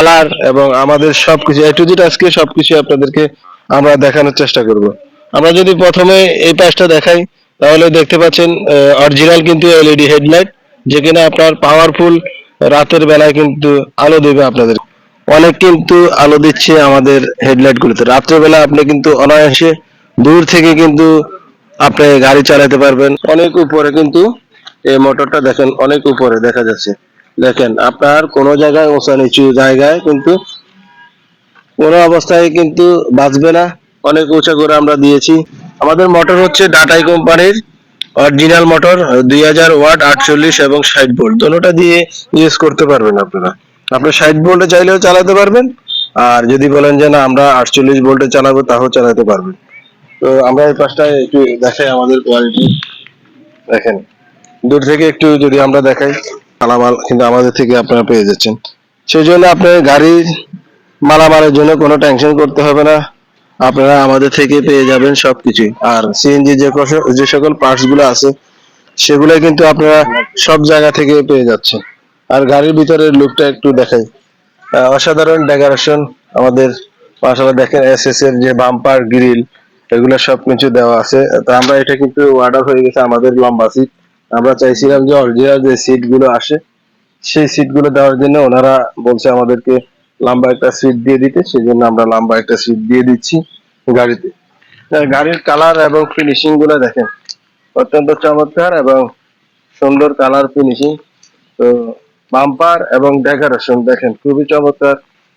Colour এবং আমাদের সবকিছু এ টু জেড আজকে সবকিছু আপনাদেরকে আমরা দেখানোর চেষ্টা করব। আমরা যদি প্রথমে এই পাশটা দেখাই, তাহলে দেখতে পাচ্ছেন অরিজিনাল কিন্তু এলইডি হেডলাইট যেখানে আপনার পাওয়ারফুল রাতের বেলায় কিন্তু আলো দেবে আপনাদের। অনেক কিন্তু আলো দিচ্ছে আমাদের হেডলাইট গুলোতে। রাত্রেবেলা আপনি কিন্তু অনায়াসে দূর থেকে কিন্তু আপনি গাড়ি চালাতে পারবেন। অনেক উপরে কিন্তু এই মোটরটা দেখেন, অনেক উপরে দেখা যাচ্ছে। দেখেন, আপনার কোনো জায়গায় উঁচা নিচু জায়গায় কিন্তু কোনো অবস্থায় কিন্তু বাঁচবে না। অনেক উঁচা করে আমরা দিয়েছি। আমাদের মোটর হচ্ছে ডাটাই কোম্পানির অরিজিনাল মোটর, দুই হাজার ওয়াট, আটচল্লিশ এবং ষাট ভোল্ট। দোনোটা দিয়ে ইউজ করতে পারবেন আপনারা। আপনি ষাট ভোল্টে চাইলেও চালাতে পারবেন, আর যদি বলেন যে না, আমরা আটচল্লিশ ভোল্টে চালাবো, তাও চালাতে পারবেন। তো আমরা এই পাশটায় একটু দেখাই আমাদের কোয়ালিটি দেখেন, দূর থেকে একটু যদি আমরা দেখাই। মালামাল কিন্তু আমাদের থেকে আপনারা পেয়ে যাচ্ছেন। সেই জন্য আপনার গাড়ির মালামালের জন্য কোনো টেনশন করতে হবে না। আপনারা আমাদের থেকে পেয়ে যাবেন সবকিছুই আর সিএনজি যে যে সকল পার্টসগুলো আছে, সেগুলো কিন্তু আপনারা সব জায়গা থেকে পেয়ে যাচ্ছেন। আর গাড়ির ভিতরের লুকটা একটু দেখাই। অসাধারণ ডেকোরেশন আমাদের মাসালা দেখেন এস এস এর যে বাম্পার গ্রিল এগুলো সব কিছু দেওয়া আছে। তো আমরা এটা কিন্তু অর্ডার হয়ে গেছে আমাদের লম্বা সিট আমরা চাইছিলাম যে অরিজিনাল যে সিটগুলো আসে, সেই সিটগুলো দেওয়ার জন্য ওনারা বলছে আমাদেরকে লম্বা একটা সিট দিয়ে দিতে সেই জন্য আমরা লম্বা একটা সিট দিয়ে দিচ্ছি গাড়িতে। গাড়ির কালার এবং ফিনিশিংগুলো দেখেন, অত্যন্ত চমৎকার এবং সুন্দর কালার ফিনিশিং তো বাম্পার এবং ডেকোরেশন দেখেন, খুবই চমৎকার।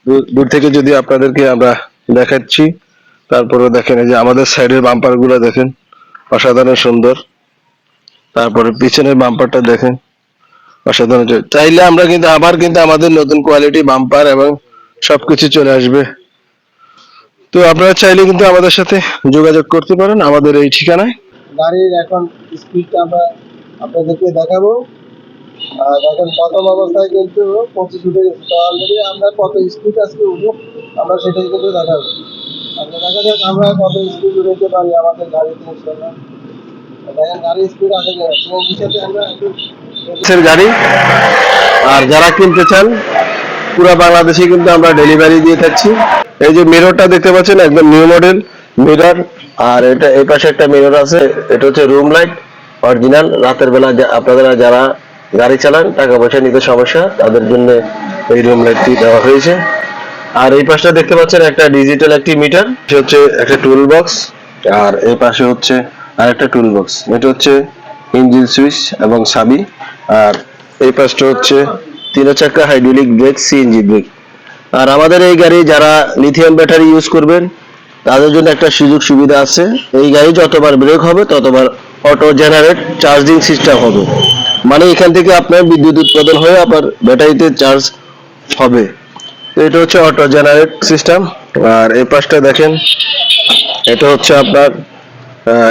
দূর- থেকে যদি আপনাদেরকে আমরা দেখাচ্ছি, তারপরে দেখেন এই যে আমাদের সাইডের বাম্পারগুলো দেখেন, অসাধারণ সুন্দর। তারপরে পিছনের বাম্পারটা দেখেন। অসাধারণ চাইলে আমরা কিন্তু আবার কিন্তু আমাদের নতুন কোয়ালিটি বাম্পার এবং সবকিছু চলে আসবে। তো আপনারা চাইলে কিন্তু আমাদের সাথে যোগাযোগ করতে পারেন আমাদের এই ঠিকানায়। গাড়ির এখন স্পিডটা আমরা আপনাদেরকে দেখাবো। এখন প্রথম অবস্থায় কিন্তু পঁচিশ উঠে গেছে অলরেডি আমরা কত স্পিড আজকে উঠবো, আমরা সেটাই কিন্তু দেখাবো। আচ্ছা দেখা যাক আমরা কত স্পিড উঠাতে পারি আমাদের গাড়িতে ইনশাল্লাহ গাড়ি। আর যারা কিনতে চান, পুরো বাংলাদেশে কিন্তু আমরা ডেলিভারি দিয়ে থাকছি। এই যে মিররটা দেখতে পাচ্ছেন, একদম নিউ মডেল মিরর আর এটা এই পাশে একটা মিরর আছে, এটা হচ্ছে রুম লাইট অরিজিনাল রাতের বেলা আপনারা যারা গাড়ি চালান টাকা পয়সা নিতে সমস্যা, তাদের জন্য এই রুম লাইটটি দেওয়া হয়েছে। আর এই পাশটা দেখতে পাচ্ছেন, একটা ডিজিটাল একটি মিটার হচ্ছে একটা টুল বক্স আর এই পাশে হচ্ছে আরেকটা টুল বক্স এটা হচ্ছে ইঞ্জিন সুইচ এবং সাবি আর এই পাশটা হচ্ছে তিন চাকা হাইড্রোলিক ব্রেক সিএনজি ব্রেক আর আমাদের এই গাড়ি যারা লিথিয়াম ব্যাটারি ইউজ করবেন, তাদের জন্য একটা সুযোগ সুবিধা আছে। এই গাড়ি যতবার ব্রেক হবে, ততবার অটো জেনারেট চার্জিং সিস্টেম হবে। মানে এখান থেকে আপনার বিদ্যুৎ উৎপাদন হয়ে আবার ব্যাটারিতে চার্জ হবে। এটা হচ্ছে অটো জেনারেট সিস্টেম আর এই পাশটা দেখেন, এটা হচ্ছে আপনার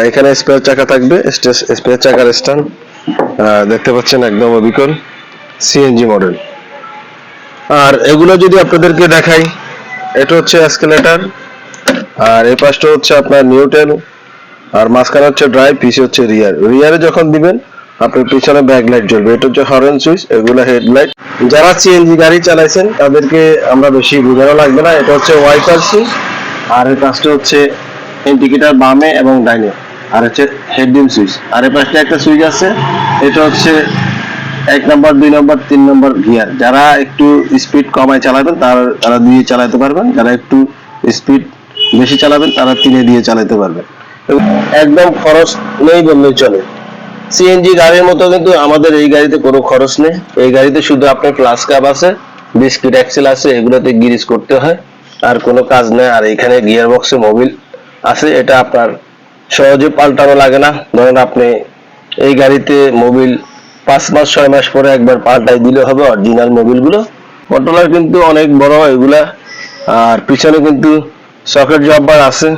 এখানে স্পেয়ার চাকা থাকবে স্পেয়ার চাকার স্ট্যান্ড। দেখতে পাচ্ছেন একদম অবিকল সিএনজি মডেল আর এগুলো যদি আপনাদেরকে দেখাই, এটা হচ্ছে এসকেলেটার আর এই পাশটা হচ্ছে আপনার নিউটেল আর মাঝখানে হচ্ছে ড্রাইভ পিছে হচ্ছে রিয়ার রিয়ারে যখন দিবেন, আপনার পিছনে ব্যাক লাইট জ্বলবে। এটা হচ্ছে হরেন সুইচ এগুলো হেডলাইট যারা সিএনজি গাড়ি চালাইছেন, তাদেরকে আমরা বেশি বোঝানো লাগবে না। এটা হচ্ছে ওয়াইপার সুইচ আর এই পাশটা হচ্ছে ইন্ডিকেটার বামে এবং ডাইনে। আর হচ্ছে হেডডিম সুইচ। আর এই পাশে একটা সুইচ আছে, এটা হচ্ছে এক নম্বর, দুই নম্বর, তিন নম্বর গিয়ার। যারা একটু স্পিড কমায় চালাবেন, তারা তারা দিয়ে চালাতে পারবেন। যারা একটু স্পিড বেশি চালাবেন, তারা তিনে দিয়ে চালাতে পারবেন। একদম খরচ নেই বললেই চলে। সিএনজি গাড়ির মতো কিন্তু আমাদের এই গাড়িতে কোনো খরচ নেই। এই গাড়িতে শুধু আপনার প্লাস কাপ আছে বিস্কিট অ্যাক্সেল আছে, এগুলোতে গিরিজ করতে হয়। আর কোনো কাজ নেই। আর এখানে গিয়ার বক্সে মোবিল আছে এটা আপনার সহজে পাল্টানো লাগে না। ধরেন আপনি এই গাড়িতে মোবিল পাঁচ মাস, ছয় মাস পরে একবার পাল্টাই দিলে হবে অরিজিনাল মোবিলগুলো কন্ট্রোলার কিন্তু অনেক বড় এগুলা। আর পিছনে কিন্তু সকেট জব্বার আছে।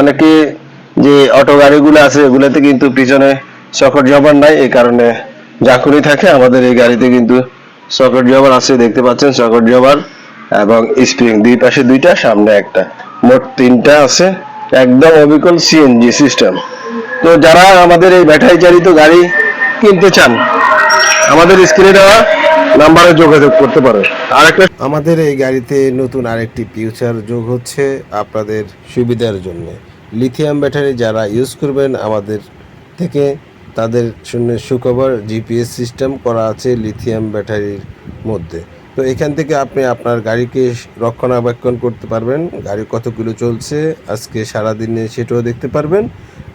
অনেকে যে অটো গাড়িগুলো আছে, এগুলোতে কিন্তু পিছনে সকেট জবার নাই। এই কারণে জাকুনি থাকে। আমাদের এই গাড়িতে কিন্তু সকেট জবার আছে, দেখতে পাচ্ছেন সকেট জবার এবং স্প্রিং দুই পাশে দুইটা, সামনে একটা। মোট তিনটা আছে। একদম অবিকল সিএনজি সিস্টেম তো যারা আমাদের এই ব্যাটারি চালিত গাড়ি কিনতে চান, আমাদের স্ক্রিনে দেওয়া নাম্বারে যোগাযোগ করতে পারেন আর একটা আমাদের এই গাড়িতে নতুন আরেকটি ফিউচার যোগ হচ্ছে আপনাদের সুবিধার জন্য। লিথিয়াম ব্যাটারি যারা ইউজ করবেন আমাদের থেকে, তাদের জন্য সুখবর জিপিএস সিস্টেম করা আছে লিথিয়াম ব্যাটারির মধ্যে। তো এখান থেকে আপনি আপনার গাড়িকে রক্ষণাবেক্ষণ করতে পারবেন। গাড়ি কত কিলো চলছে, আজকে সারাদিনে সেটাও দেখতে পারবেন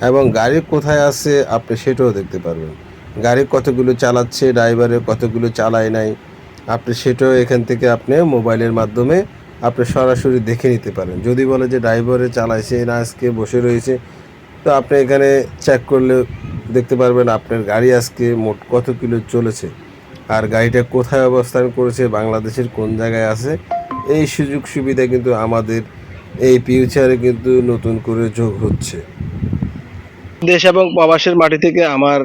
এবং গাড়ি কোথায় আছে আপনি সেটাও দেখতে পারবেন। গাড়ি কতগুলো চালাচ্ছে ড্রাইভারে কতগুলো চালায় নাই, আপনি সেটাও এখান থেকে আপনি মোবাইলের মাধ্যমে আপনি সরাসরি দেখে নিতে পারেন। যদি বলে যে ড্রাইভারে চালাইছে, না, আজকে বসে রয়েছে, তো আপনি এখানে চেক করলে দেখতে পারবেন আপনার গাড়ি আজকে মোট কত কিলো চলেছে। আর গাড়িটা কোথায় অবস্থান করেছে, বাংলাদেশের কোন জায়গায় আছে, এই সুযোগ সুবিধা কিন্তু আমাদের এই ফিউচারে কিন্তু নতুন করে যোগ হচ্ছে। দেশ এবং প্রবাসের মাটি থেকে আমার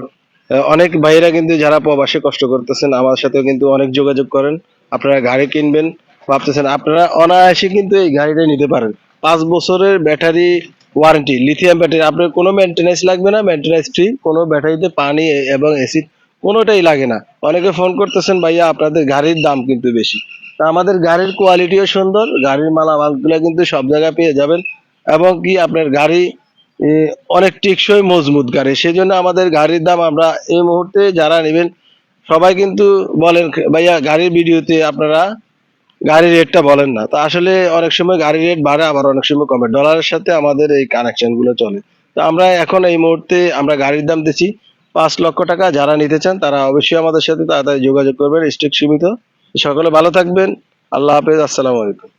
অনেক ভাইরা কিন্তু যারা প্রবাসে কষ্ট করতেছেন, আমার সাথেও কিন্তু অনেক যোগাযোগ করেন। আপনারা গাড়ি কিনবেন, ভাবতেছেন আপনারা অনায়াসে কিন্তু এই গাড়িটা নিতে পারেন। পাঁচ বছরের ব্যাটারি ওয়ারেন্টি লিথিয়াম ব্যাটারি আপনার কোনো মেনটেন্যান্স লাগবে না মেনটেন্যান্স ফ্রি কোনো ব্যাটারিতে পানি এবং অ্যাসিড কোনোটাই লাগে না। অনেকে ফোন করতেছেন, ভাইয়া, আপনাদের গাড়ির দাম কিন্তু বেশি। তা আমাদের গাড়ির কোয়ালিটিও সুন্দর, গাড়ির মালামালগুলো কিন্তু সব জায়গায় পেয়ে যাবেন এবং কি আপনার গাড়ি অনেক টেকসই মজবুত গাড়ি। সেই জন্য আমাদের গাড়ির দাম আমরা এই মুহূর্তে যারা নেবেন, সবাই কিন্তু বলেন, ভাইয়া, গাড়ির ভিডিওতে আপনারা গাড়ির রেটটা বলেন না। তো আসলে অনেক সময় গাড়ির রেট বাড়ে, আবার অনেক সময় কমে। ডলারের সাথে আমাদের এই কানেকশনগুলো চলে। তো আমরা এখন এই মুহূর্তে আমরা গাড়ির দাম দিচ্ছি পাঁচ লক্ষ টাকা যারা নিতে চান, তারা অবশ্যই আমাদের সাথে তাড়াতাড়ি যোগাযোগ করবেন স্টিক সীমিত। সকলে ভালো থাকবেন। আল্লাহ হাফেজ, আসসালামু আলাইকুম।